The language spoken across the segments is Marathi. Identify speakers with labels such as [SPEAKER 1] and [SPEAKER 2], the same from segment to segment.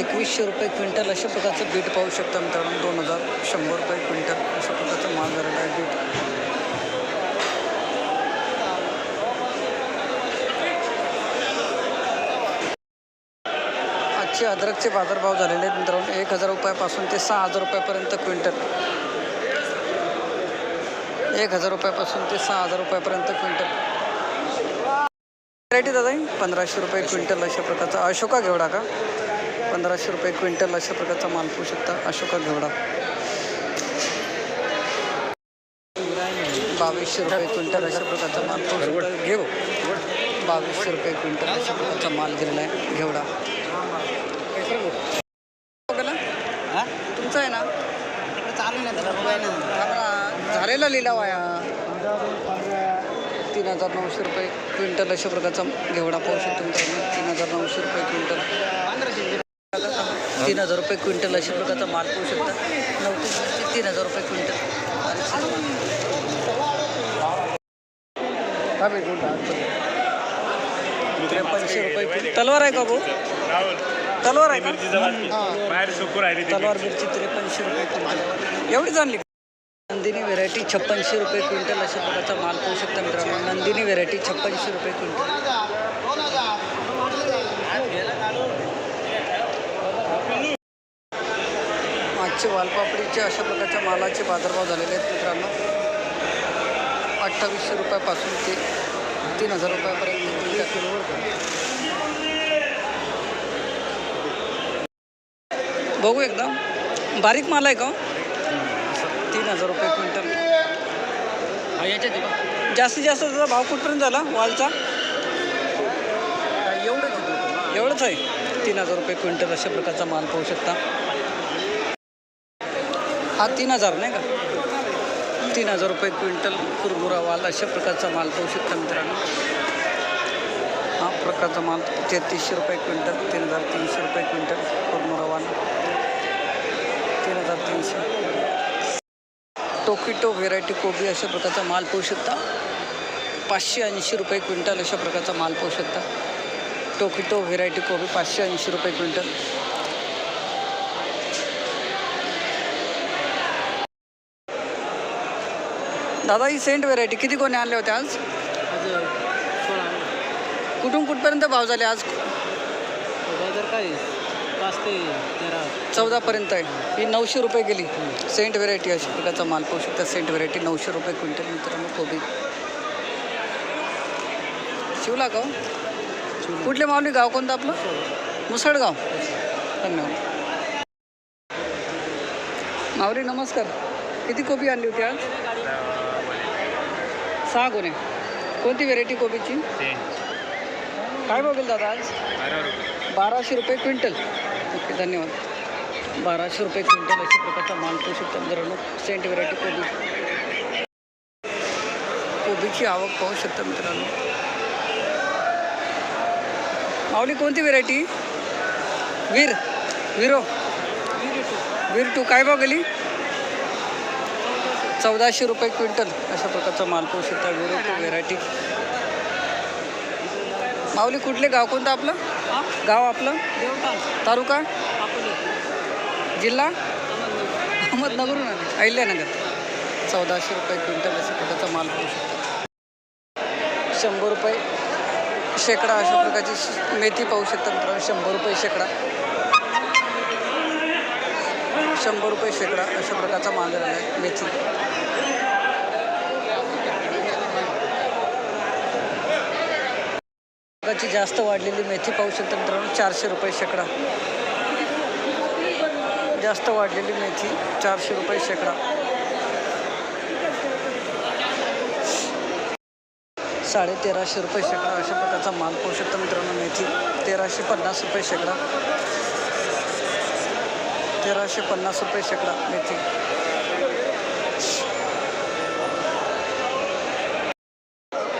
[SPEAKER 1] एकवीसशे रुपये क्विंटल अशा प्रकारचं बीट पाहू शकता मित्रांनो. दोन हजार शंभर रुपये क्विंटल अशा प्रकारचा माल झालेला आहे बीट. आजचे अद्रकचे बाजारभाव झालेले आहेत मित्रांनो. एक हजार रुपयापासून ते सहा हजार रुपयापर्यंत क्विंटल. एक हजार रुपयापासून ते सहा हजार रुपयापर्यंत क्विंटल. व्हरायटी दादा पंधराशे रुपये क्विंटल अशा प्रकारचा. अशोका घेवडा का? पंधराशे रुपये क्विंटल अशा प्रकारचा माल पाहू शकता. अशोका घेवडा. बावीसशे रुपये क्विंटल अशा प्रकारचा माल पाहू शकता. घेऊ. बावीसशे रुपये क्विंटल अशा प्रकारचा माल गेलेला आहे घेवडा.
[SPEAKER 2] हा?
[SPEAKER 1] तुमचा आहे ना? झालेला लिलाव आहे. तीन हजार नऊशे रुपये क्विंटल अशा प्रकारचा घेवडा पाहू शकतो मित्रांनो तीन हजार नऊशे रुपये क्विंटल. तीन हजार रुपये क्विंटल अशा प्रकारचा माल पाहू शकता. नऊ ते तीन हजार रुपये क्विंटल. त्रेपन्नशे रुपये तलवार आहे का भाऊ? तलवार आहे का? तलवार मिरची त्रेपन्नशे रुपये क्विंटल. एवढी आणली का? नंदिनी व्हेरायटी छप्पनशे रुपये क्विंटल अशा प्रकारचा माल पाहू शकता मित्रांनो. नंदिनी व्हेरायटी छप्पनशे रुपये क्विंटल. आजचे वालपापडीचे अशा प्रकारच्या मालाचे बाजारभाव झालेले आहेत मित्रांनो. अठ्ठावीसशे रुपयापासून ते तीन हजार रुपयापर्यंत बघू एकदा. बारीक माल आहे का हो? तीन हजार रुपये क्विंटल. जास्तीत जास्त त्याचा भाव कुठपर्यंत झाला वालचा
[SPEAKER 2] एवढंच
[SPEAKER 1] एवढंच आहे. तीन हजार रुपये क्विंटल अशा प्रकारचा माल पाहू शकता. हा तीन हजार नाही का? तीन हजार रुपये क्विंटल कुरमुरा वाल अशा प्रकारचा माल पाहू शकता मित्रांनो. हा प्रकारचा माल तेहतीसशे रुपये क्विंटल तीन हजार तीनशे रुपये क्विंटल कुरमुरा वाल. तीन हजार तीनशे. टोकिटो व्हेरायटी कोबी अशा प्रकारचा माल पाहू शकता. पाचशे ऐंशी रुपये क्विंटल अशा प्रकारचा माल पाहू शकता. टोकिटो व्हेरायटी कोबी पाचशे ऐंशी रुपये क्विंटल. दादा ही सेंट व्हेरायटी किती कोणी आणल्या होत्या आज? कुठून कुठपर्यंत भाव झाले आज?
[SPEAKER 2] काय पाच ते तेरा
[SPEAKER 1] चौदापर्यंत आहे. ही नऊशे रुपये गेली. सेंट व्हेरायटी अशी पिकाचा माल पाहू शकता सेंट व्हेरायटी नऊशे रुपये क्विंटल मित्रांनो कोबी. शिवला गाव हो? कुठले माऊली गाव कोणतं आपलं? मुसळगाव. धन्यवाद. माऊली नमस्कार. किती कोबी आणली होती आज? सहा गुन्हे कोणती व्हेरायटी कोबीची? काय बघेल दादा आज? बाराशे रुपये क्विंटल. ओके धन्यवाद. बाराशे रुपये क्विंटल अशा प्रकारचा माल पाहू शकता मित्रांनो सेंट व्हेरायटी कोबी. कोबीची आवक पाहू शकता मित्रांनो. माऊली कोणती व्हेरायटी वीर. विरो. वीर टू. काय भाव गेली? चौदाशे रुपये क्विंटल अशा प्रकारचा माल पाहू शकता विरो टू व्हेरायटी. माऊली कुठले गाव? कोणतं आपलं? गाव आपलं? तालुका? जिल्हा? अहमदनगरहून आले. अहिल्यानगर. चौदाशे रुपये क्विंटल अशा प्रकारचा माल पाहू शकता शंभर रुपये शेकडा अशा प्रकारची मेथी पाहू शकता मित्रांनो. शंभर रुपये शेकडा. शंभर रुपये शेकडा अशा प्रकारचा माल आहे मेथी. प्रकारची जास्त वाढलेली मेथी पाहू शकता मित्रांनो चारशे रुपये शेकडा. जास्त वाढलेली मेथी चारशे रुपये शेकडा. साडे तेराशे रुपये शेकडा अशा प्रकारचा माल पाहू शकता मित्रांनो मेथी. तेराशे पन्नास रुपये शेकडा. तेराशे पन्नास रुपये शेकडा मेथी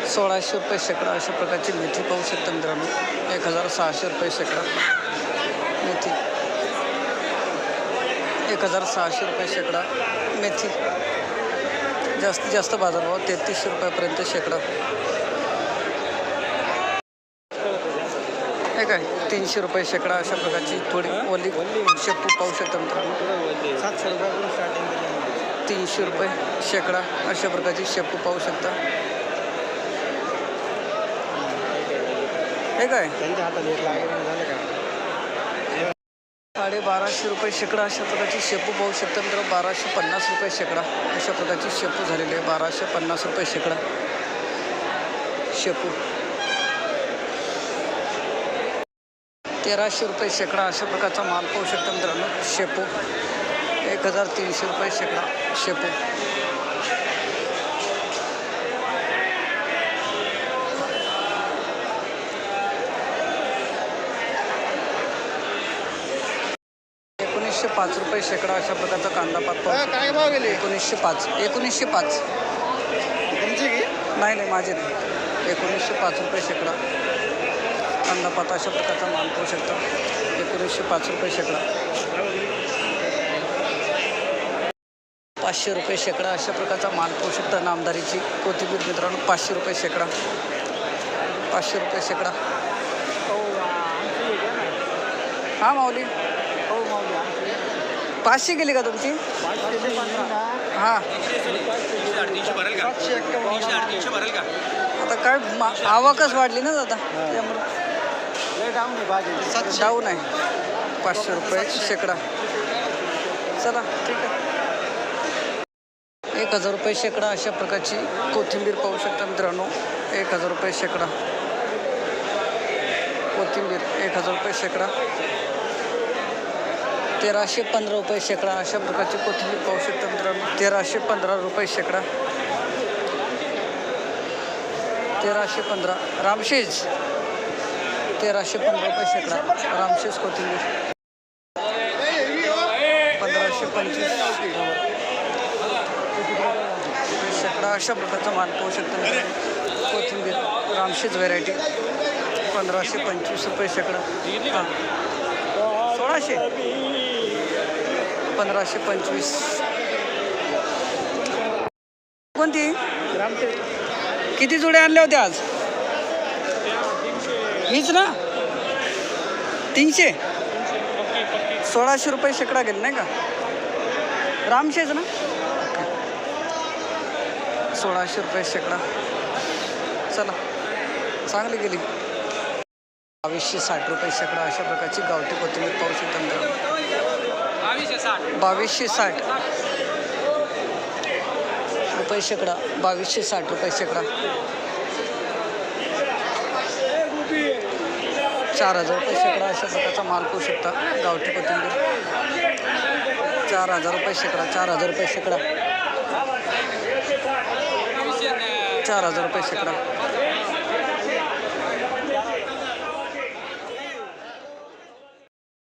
[SPEAKER 1] सोळाशे रुपये शेकडा अशा प्रकारची मेथी पाहू शकता मित्रांनो. एक हजार सहाशे रुपये शेकडा मेथी. एक हजार सहाशे रुपये शेकडा मेथी. जास्तीत जास्त बाजारभाव तेहतीसशे रुपयापर्यंत शेकडा. काय तीनशे रुपये शेकडा अशा प्रकारची थोडी ओली शेपू पाहू शकता मित्रांनो.
[SPEAKER 2] सातशे रुपयापासून स्टार्टिंग
[SPEAKER 1] तीनशे रुपये शेकडा अशा प्रकारची शेपू पाहू शकता. हे काय? साडे बाराशे रुपये शेकडा अशा प्रकारची शेपू पाहू शकता मित्र बाराशे पन्नास रुपये शेकडा अशा प्रकारची शेपू झालेली आहे. बाराशे पन्नास रुपये शेकडा शेपू तेराशे रुपये शेकडा अशा प्रकारचा माल पाहू शकता मित्रांनो. शेपू. एक हजार तीनशे रुपये शेकडा शेपू. एकोणीसशे पाच रुपये शेकडा अशा प्रकारचा कांदा पात.
[SPEAKER 2] काय भाव गेले?
[SPEAKER 1] एकोणीसशे पाच. एकोणीसशे पाच.
[SPEAKER 2] तुमची की?
[SPEAKER 1] नाही नाही माझे नाही. एकोणीसशे पाच रुपये शेकडा. कांदा पात अशा प्रकारचा माल पाहू शकता. एकोणीसशे पाच रुपये शेकडा. पाचशे रुपये शेकडा अशा प्रकारचा माल पाहू शकता नामदारीची. कोथिंबीर मित्रांनो पाचशे रुपये शेकडा. पाचशे रुपये शेकडा. हां माऊली.
[SPEAKER 2] हो माऊली
[SPEAKER 1] पाचशे गेली का तुमची? हां. आता काय मा- आवकच वाढली ना दादा त्यामुळे
[SPEAKER 2] भाजी
[SPEAKER 1] डाऊन आहे. पाचशे रुपये शेकडा. चला ठीक आहे. एक हजार रुपये शेकडा अशा प्रकारची कोथिंबीर पाहू शकता मित्रांनो. एक हजार रुपये शेकडा. कोथिंबीर एक हजार रुपये शेकडा. तेराशे पंधरा रुपये शेकडा अशा प्रकारची कोथिंबीर पाहू शकता मित्रांनो. तेराशे पंधरा रुपये शेकडा. तेराशे पंधरा. रामशेज. तेराशे पंधरा रुपये शेकडा रामशेज कोथिंबीर. पंधराशे पंचवीस. शेकडा अशा प्रकारचा माल पाहू शकता. कोथिंबीर रामशेज व्हेरायटी पंधराशे पंचवीस रुपये शेकडा. सोळाशे. पंधराशे पंचवीस. कोणती? किती जुडे आणले होते आज? हीच ना? तीनशे? सोळाशे रुपये शेकडा गेले नाही का? रामशेच ना? सोळाशे रुपये शेकडा. चला चांगली गेली. बावीसशे साठ रुपये शेकडा अशा प्रकारची गावठी कोथिंबीर पाहू शकता बावीसशे साठ. रुपये शेकडा. बावीसशे साठ रुपये शेकडा. चार हजार रुपये शेकडा अशा प्रकारचा माल पाहू शकता. गावठी कोथिंबीर. चार हजार रुपये शेकडा चार हजार रुपये शेकडा चार हजार रुपये शेकडा